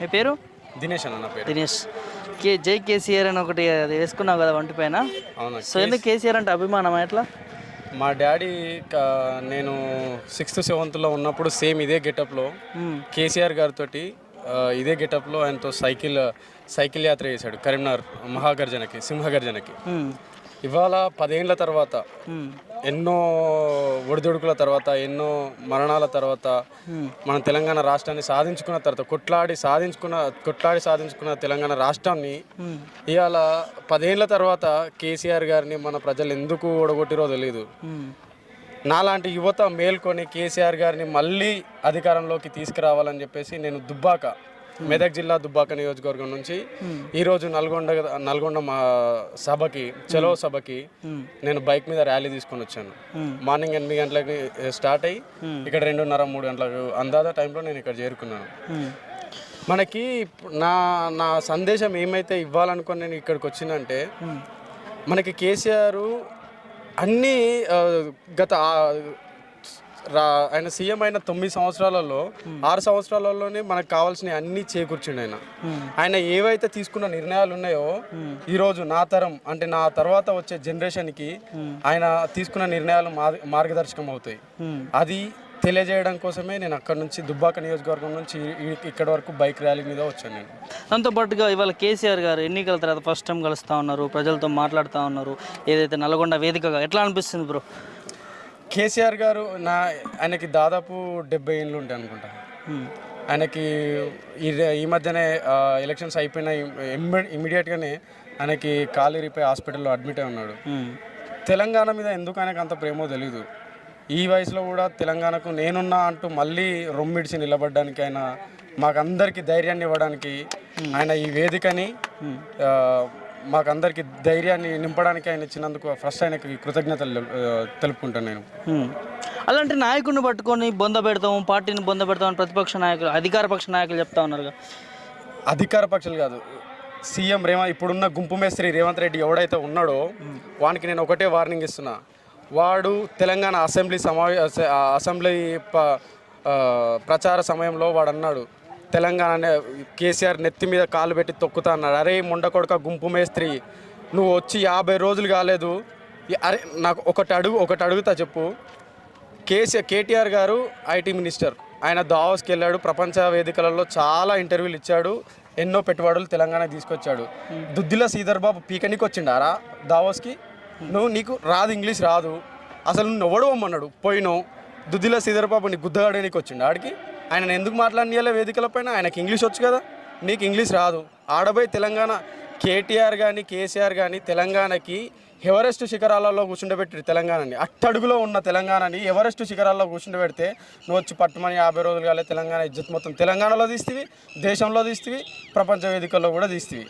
మీ పేరు? దినేష్ అన్న పేరు. దినేష్. కే జై కేసీఆర్ అని ఒకటి అది వేసుకున్నావు కదా వంటి పైన. అవునా సో ఎందుకు కేసీఆర్ అంటే అభిమానం ఎట్లా? మా డాడీ నేను సిక్స్త్ సెవెంత్లో ఉన్నప్పుడు సేమ్ ఇదే గెటప్లో. కేసీఆర్ గారితో ఇదే గెటప్లో ఆయనతో సైకిల్ సైకిల్ యాత్ర చేశాడు కరీంనగర్ మహాగర్జనకి సింహగర్జనకి. ఇవాళ పదేళ్ళ తర్వాత. ఎన్నో ఒడిదుడుకుల తర్వాత ఎన్నో మరణాల తర్వాత మన తెలంగాణ రాష్ట్రాన్ని సాధించుకున్న తర్వాత కొట్లాడి సాధించుకున్న కొట్లాడి సాధించుకున్న తెలంగాణ రాష్ట్రాన్ని. ఇవాళ పదేళ్ళ తర్వాత కేసీఆర్ గారిని మన ప్రజలు ఎందుకు ఓడగొట్టిరో తెలియదు. నాలాంటి యువత మేల్కొని కేసీఆర్ గారిని మళ్ళీ అధికారంలోకి తీసుకురావాలని చెప్పేసి నేను దుబ్బాక మెదక్ జిల్లా దుబ్బాక నియోజకవర్గం నుంచి ఈరోజు నల్గొండ నల్గొండ మా సభకి చలో సభకి నేను బైక్ మీద ర్యాలీ తీసుకొని వచ్చాను. మార్నింగ్ ఎనిమిది గంటలకి స్టార్ట్ అయ్యి ఇక్కడ రెండున్నర మూడు గంటలకు అందాజ టైంలో నేను ఇక్కడ చేరుకున్నాను. మనకి నా నా సందేశం ఏమైతే ఇవ్వాలనుకొని నేను ఇక్కడికి వచ్చినంటే మనకి కేసీఆర్ అన్నీ గత ఆయన సీఎం అయిన తొమ్మిది సంవత్సరాలలో ఆరు సంవత్సరాలలోనే మనకు కావాల్సిన అన్నీ చేకూర్చిండు ఆయన. ఆయన ఏవైతే తీసుకున్న నిర్ణయాలు ఉన్నాయో ఈరోజు నా తరం అంటే నా తర్వాత వచ్చే జనరేషన్కి ఆయన తీసుకున్న నిర్ణయాలు మార్గదర్శకం అవుతాయి. అది తెలియజేయడం కోసమే నేను అక్కడ నుంచి దుబ్బాక నియోజకవర్గం నుంచి ఇక్కడ వరకు బైక్ ర్యాలీ మీద వచ్చాను నేను. దాంతో పాటుగా ఇవాళ కేసీఆర్ గారు ఎన్నికల తర్వాత ఫస్ట్ టైం కలుస్తూ ఉన్నారు ప్రజలతో మాట్లాడుతూ ఉన్నారు ఏదైతే నల్గొండ వేదికగా ఎట్లా అనిపిస్తుంది బ్రో? కేసీఆర్ గారు నా ఆయనకి దాదాపు డెబ్బై ఏళ్ళు ఉంటాయి అనుకుంటా. ఆయనకి ఈ ఈ మధ్యనే ఎలక్షన్స్ అయిపోయిన ఇమ్మీడియట్గానే ఆయనకి కాలు ఇరిపోయి హాస్పిటల్లో అడ్మిట్ అయి ఉన్నాడు. తెలంగాణ మీద ఎందుకు ఆయనకు అంత ప్రేమో తెలీదు. ఈ వయసులో కూడా తెలంగాణకు నేనున్నా అంటూ మళ్ళీ రొమ్మిడిచి నిలబడడానికి ఆయన మాకందరికి ధైర్యాన్ని ఇవ్వడానికి ఆయన ఈ వేదికని మాకందరికి ధైర్యాన్ని నింపడానికి ఆయన ఇచ్చినందుకు ఫస్ట్ ఆయనకి కృతజ్ఞతలు తెలుపుకుంటాను నేను. అలాంటి నాయకుడిని పట్టుకొని బొంద పెడతాం పార్టీని బొంద పెడతాం ప్రతిపక్ష నాయకులు అధికార పక్ష నాయకులు చెప్తా ఉన్నారు అధికార పక్షాలు కాదు. సీఎం రేవంత్ ఇప్పుడున్న గుంపు మేస్త్రి రేవంత్ రెడ్డి ఎవడైతే ఉన్నాడో వానికి నేను ఒకటే వార్నింగ్ ఇస్తున్నా. వాడు తెలంగాణ అసెంబ్లీ సమావే అసె- ఆ అసెంబ్లీ ప్రచార సమయంలో వాడు అన్నాడు తెలంగాణ కేసీఆర్ నెత్తి మీద కాలు పెట్టి తొక్కుతా అన్నాడు. అరే ముండకొడక గుంపు మేస్త్రి నువ్వు వచ్చి యాభై రోజులు కాలేదు. అరే నాకు ఒకటి అడుగు ఒకటి అడుగుతా చెప్పు. కేసీఆర్ కేటీఆర్ గారు ఐటీ మినిస్టర్. ఆయన దావోస్కి వెళ్ళాడు ప్రపంచ వేదికలలో చాలా ఇంటర్వ్యూలు ఇచ్చాడు ఎన్నో పెట్టుబడులు తెలంగాణ తీసుకొచ్చాడు. దుద్దిల శ్రీధర్ బాబు పీకనికి వచ్చిండారా దావోస్కి? నువ్వు నీకు రాదు ఇంగ్లీష్ రాదు. అసలు నువ్వు ఎవడు అమ్మన్నాడు పోయినావు దుద్దిల శ్రీధర్ బాబు నీ గుద్దగాడేనికి వచ్చిండు ఆడికి? ఆయన ఎందుకు మాట్లాడియాలే వేదికల పైన? ఆయనకి ఇంగ్లీష్ వచ్చు కదా. నీకు ఇంగ్లీష్ రాదు. ఆడబోయి తెలంగాణ కేటీఆర్ కానీ కేసీఆర్ కానీ తెలంగాణకి ఎవరెస్ట్ శిఖరాలలో కూర్చుండబెట్టి తెలంగాణని. అట్టడుగులో ఉన్న తెలంగాణని ఎవరెస్ట్ శిఖరాల్లో కూర్చుండబెడితే నువ్వు వచ్చి పట్టుమని యాభై రోజులు కాలే తెలంగాణ ఇజ్జత్ మొత్తం తెలంగాణలో తీస్తేవి దేశంలో తీస్తేవి ప్రపంచ వేదికల్లో కూడా తీస్తేవి.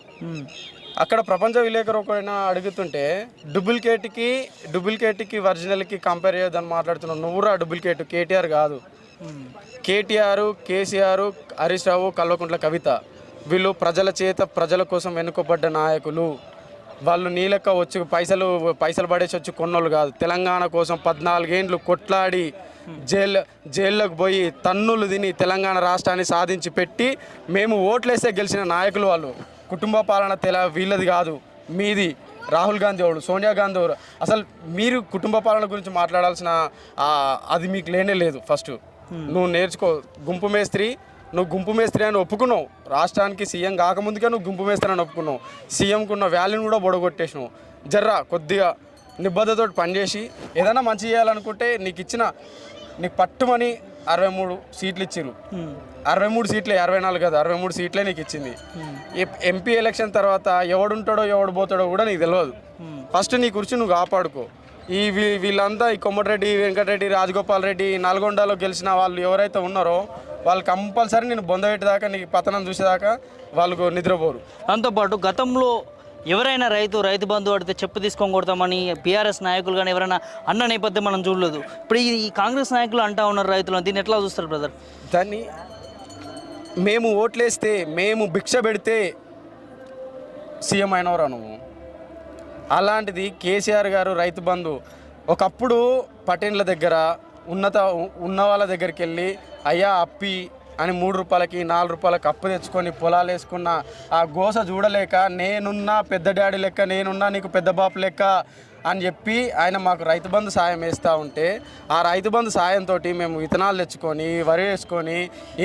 అక్కడ ప్రపంచ విలేకరు ఒకరైనా అడుగుతుంటే డూప్లికేట్కి డూప్లికేట్కి ఒరిజినల్కి కంపేర్ చేయొద్దని మాట్లాడుతున్నావు. నువ్వురా డూప్లికేట్ కేటీఆర్ కాదు. కేటీఆర్ కేసీఆర్ హరీష్ రావు కల్వకుంట్ల కవిత. వీళ్ళు ప్రజల చేత ప్రజల కోసం వెనుకబడ్డ నాయకులు. వాళ్ళు నీలెక్క వచ్చి పైసలు పైసలు పడేసి వచ్చి కొన్నోళ్ళు కాదు. తెలంగాణ కోసం పద్నాలుగేండ్లు కొట్లాడి జైలు జైల్లోకి పోయి తన్నులు తిని తెలంగాణ రాష్ట్రాన్ని సాధించి పెట్టి మేము ఓట్లేస్తే గెలిచిన నాయకులు వాళ్ళు. కుటుంబ పాలన తెల వీళ్ళది కాదు. మీది. రాహుల్ గాంధీ వాడు సోనియా గాంధీ వాడు అసలు మీరు కుటుంబ పాలన గురించి మాట్లాడాల్సిన అది మీకు లేనే లేదు ఫస్ట్. నువ్వు నేర్చుకో. గుంపు మేస్త్రి నువ్వు గుంపు మేస్త్రి అని ఒప్పుకున్నావు. రాష్ట్రానికి సీఎం కాకముందుకే నువ్వు గుంపు మేస్త్రి అని ఒప్పుకున్నావు. సీఎంకు ఉన్న వాల్యూని కూడా బొడగొట్టేసినావు. జర్రా కొద్దిగా నిబద్ధతతో పనిచేసి ఏదైనా మంచి చేయాలనుకుంటే నీకు ఇచ్చిన నీకు పట్టుమని అరవై మూడు సీట్లు ఇచ్చిరు అరవై మూడు సీట్లే అరవై నాలుగు కాదు అరవై మూడు సీట్లే నీకు ఇచ్చింది. ఎప్- ఎలక్షన్ తర్వాత ఎవడుంటాడో ఎవడు పోతాడో కూడా నీకు తెలియదు ఫస్ట్ నీ కుర్చీ నువ్వు కాపాడుకో. ఈ వీ- వీళ్ళంతా ఈ కొమ్మటిరెడ్డి వెంకటరెడ్డి రాజగోపాల్ రెడ్డి నల్గొండలో గెలిచిన వాళ్ళు ఎవరైతే ఉన్నారో వాళ్ళు కంపల్సరీ నేను బొందబెట్టేదాకా నీకు పతనం చూసేదాకా వాళ్ళకు నిద్రపోరు. దాంతోపాటు గతంలో ఎవరైనా రైతు రైతు బంధు పడితే చెప్పు తీసుకొని కొడతామని బీఆర్ఎస్ నాయకులు కానీ ఎవరైనా అన్న నేపథ్యం మనం చూడలేదు. ఇప్పుడు ఈ ఈ కాంగ్రెస్ నాయకులు అంటా ఉన్నారు రైతులు దీన్ని ఎట్లా చూస్తారు బ్రదర్? దాన్ని మేము ఓట్లేస్తే మేము భిక్ష పెడితే సీఎం అయినవరా నువ్వు? అలాంటిది కేసీఆర్ గారు రైతు బంధు ఒకప్పుడు పటేన్ల దగ్గర ఉన్నత ఉన్న వాళ్ళ దగ్గరికి వెళ్ళి అయ్యా అప్పి అని మూడు రూపాయలకి నాలుగు రూపాయలకి అప్పు తెచ్చుకొని పొలాలు వేసుకున్న ఆ గోస చూడలేక నేనున్నా పెద్ద డాడీ లెక్క నేనున్నా నీకు పెద్ద బాపు లెక్క అని చెప్పి ఆయన మాకు రైతు బంధు సాయం వేస్తూ ఉంటే ఆ రైతు బంధు సాయంతో మేము విత్తనాలు తెచ్చుకొని వరి వేసుకొని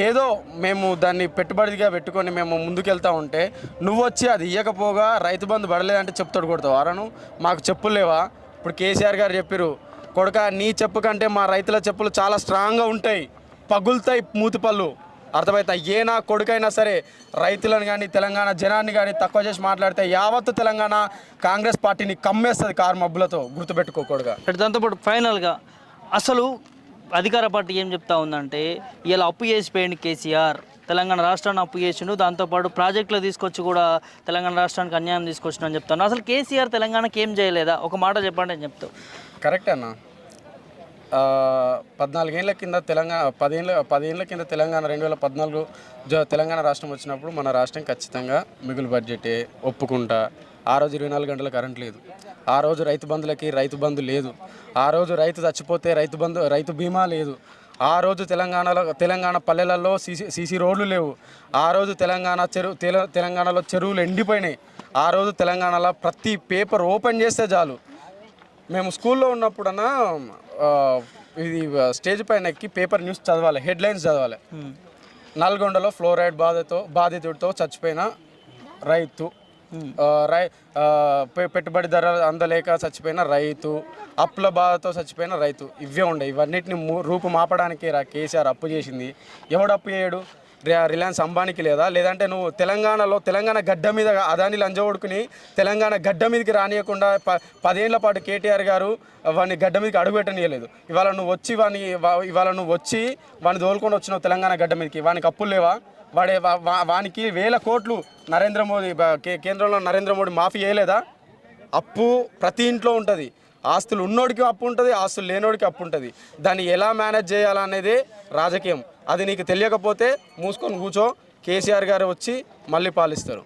ఏదో మేము దాన్ని పెట్టుబడిగా పెట్టుకొని మేము ముందుకెళ్తా ఉంటే నువ్వు వచ్చి అది ఇయ్యకపోగా రైతు బంధు పడలేదంటే చెప్తాడు కొడతావు. అరను మాకు చెప్పులేవా ఇప్పుడు కేసీఆర్ గారు చెప్పారు కొడుక నీ చెప్పు కంటే మా రైతుల చెప్పులు చాలా స్ట్రాంగ్గా ఉంటాయి పగులుతాయి మూతిపళ్ళు. పళ్ళు అర్థమవుతాయి ఏ నా కొడుకైనా సరే రైతులను కానీ తెలంగాణ జనాన్ని కానీ తక్కువ చేసి మాట్లాడితే యావత్తు తెలంగాణ కాంగ్రెస్ పార్టీని కమ్మేస్తుంది కారు మబ్బులతో గుర్తుపెట్టుకో కొడుక అంటే దాంతోపాటు ఫైనల్గా అసలు అధికార పార్టీ ఏం చెప్తా ఉందంటే ఇలా అప్పు చేసిపోయింది కేసీఆర్ తెలంగాణ రాష్ట్రాన్ని అప్పు చేసిండు దాంతోపాటు ప్రాజెక్టులు తీసుకొచ్చి కూడా తెలంగాణ రాష్ట్రానికి అన్యాయం తీసుకొచ్చిన అని చెప్తాను. అసలు కేసీఆర్ తెలంగాణకి ఏం చేయలేదా? ఒక మాట చెప్పండి అని చెప్తావు. కరెక్ట్ అన్న. పద్నాలుగేళ్ళ కింద తెలంగాణ పదేళ్ళ పదేళ్ళ కింద తెలంగాణ రెండు వేల పద్నాలుగు జ తెలంగాణ రాష్ట్రం వచ్చినప్పుడు మన రాష్ట్రం ఖచ్చితంగా మిగులు బడ్జెటే ఒప్పుకుంటా. ఆ రోజు ఇరవై నాలుగు గంటల కరెంట్ లేదు. ఆ రోజు రైతు బంధులకి రైతు బంధు లేదు. ఆ రోజు రైతు చచ్చిపోతే రైతు బంధు రైతు బీమా లేదు. ఆ రోజు తెలంగాణలో తెలంగాణ పల్లెలలో సీసీ సీసీ రోడ్లు లేవు. ఆ రోజు తెలంగాణ చెరువు తెల- తెలంగాణలో చెరువులు ఎండిపోయినాయి. ఆ రోజు తెలంగాణలో ప్రతి పేపర్ ఓపెన్ చేస్తే చాలు. మేము స్కూల్లో ఉన్నప్పుడన్నా ఇది స్టేజ్ పైన ఎక్కి పేపర్ న్యూస్ చదవాలి హెడ్లైన్స్ చదవాలి. నల్గొండలో ఫ్లోరైడ్ బాధతో బాధితుడితో చచ్చిపోయిన రైతు. రై పెట్టుబడి ధర అందలేక చచ్చిపోయిన రైతు అప్పుల బాధతో చచ్చిపోయిన రైతు ఇవే ఉండే. ఇవన్నిటిని రూపు మాపడానికి రా కేసీఆర్ అప్పు చేసింది. ఎవడు అప్పు చేయడు? రిలయన్స్ అంబానీకి లేదా? లేదంటే నువ్వు తెలంగాణలో తెలంగాణ గడ్డ మీద అదాని లంజగొడుకుని తెలంగాణ గడ్డ మీదకి రానియకుండా ప పదేళ్ళ పాటు కేటీఆర్ గారు వాడిని గడ్డ మీదకి అడుగుపెట్టనీయలేదు ఇవాళ నువ్వు వచ్చి వాడిని ఇవాళ నువ్వు వచ్చి వాడిని తోలుకొని వచ్చినావు తెలంగాణ గడ్డ మీదకి. వానికి అప్పులు లేవా? వాడే వా- వానికి వేల కోట్లు నరేంద్ర మోదీ కేంద్రంలో నరేంద్ర మోడీ మాఫీ చేయలేదా? అప్పు ప్రతి ఇంట్లో ఉంటుంది. ఆస్తులు ఉన్నోడికి అప్పు ఉంటుంది ఆస్తులు లేనోడికి అప్పు ఉంటుంది. దాన్ని ఎలా మేనేజ్ చేయాలనేదే రాజకీయం. అది నీకు తెలియకపోతే మూసుకొని కూర్చో. కేసీఆర్ గారు వచ్చి మళ్ళీ పాలిస్తారు.